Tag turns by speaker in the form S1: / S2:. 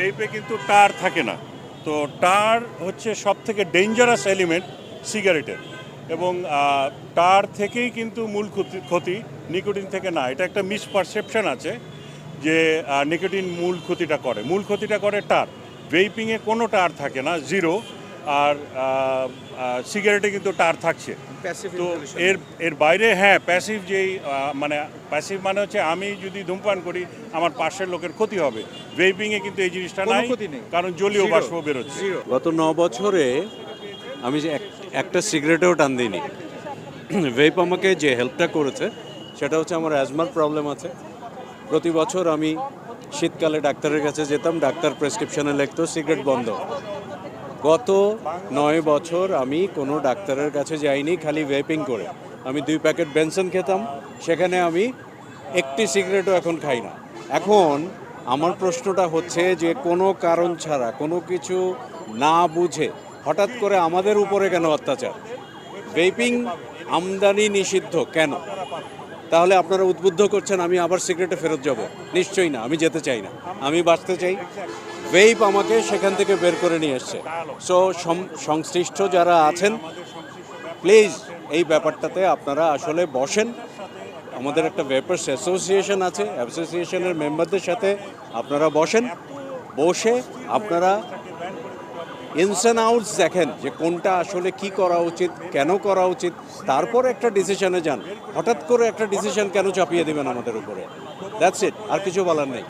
S1: ভেইপে কিন্তু টার থাকে না। তো টার হচ্ছে সব থেকে ডেঞ্জারাস এলিমেন্ট সিগারেটের এবং টার থেকেই কিন্তু মূল ক্ষতি ক্ষতি নিকোটিন থেকে না। এটা একটা মিসপারসেপশন আছে যে নিকোটিন মূল ক্ষতিটা করে। মূল ক্ষতিটা করে টার ভেইপিংয়ে কোনো টার থাকে না জিরো আর সিগারেটে কিন্তু টার থাকছে। তো এর এর বাইরে হ্যাঁ প্যাসিভ যেই মানে প্যাসিভ মানে হচ্ছে আমি যদি ধূমপান করি আমার পাশের লোকের ক্ষতি হবে। ভেইপিংয়ে কিন্তু এই জিনিসটা নাই
S2: ক্ষতি নেই।
S1: কারণ জলীয় বাষ্প বেরোচ্ছে।
S3: গত ন বছরে আমি যে এক- একটা সিগারেটেও টান দিইনি। ভেপ আমাকে যে হেল্পটা করেছে সেটা হচ্ছে আমার অ্যাজমার প্রবলেম আছে। প্রতি বছর আমি শীতকালে ডাক্তারের কাছে যেতাম ডাক্তার প্রেসক্রিপশনে লিখতো সিগারেট বন্ধ। গত নয় বছর আমি কোনো ডাক্তারের কাছে যাইনি, খালি ভেপিং করে। আমি দুই প্যাকেট বেনসন খেতাম, সেখানে আমি একটি সিগারেটও এখন খাই না। এখন আমার প্রশ্নটা হচ্ছে যে কোনো কারণ ছাড়া, কোনো কিছু না বুঝে হঠাৎ করে আমাদের উপরে কেন অত্যাচার? ভেপিং আমদানি নিষিদ্ধ কেন? তাহলে আপনারা উদ্বুদ্ধ করছেন, আমি আবার সিগারেটে ফেরত যাব। নিশ্চয়ই না, আমি যেতে চাই না। আমি বাঁচতে চাই। ভেইপ আমাকে সেখান থেকে বের করে নিয়ে এসছে। সো সংশ্লিষ্ট যারা আছেন প্লিজ এই ব্যাপারটাতে আপনারা আসলে বসেন। আমাদের একটা ভেপার্স অ্যাসোসিয়েশন আছে। অ্যাসোসিয়েশনের মেম্বারদের সাথে আপনারা বসেন। বসে আপনারা ইনস অ্যান্ড আউটস দেখেন যে কোনটা আসলে কি করা উচিত, কেন করা উচিত, তারপর একটা ডিসিশনে যান। হঠাৎ করে একটা ডিসিশন কেন চাপিয়ে দেবেন আমাদের উপরে? দ্যাটস ইট আর কিছু বলার নেই।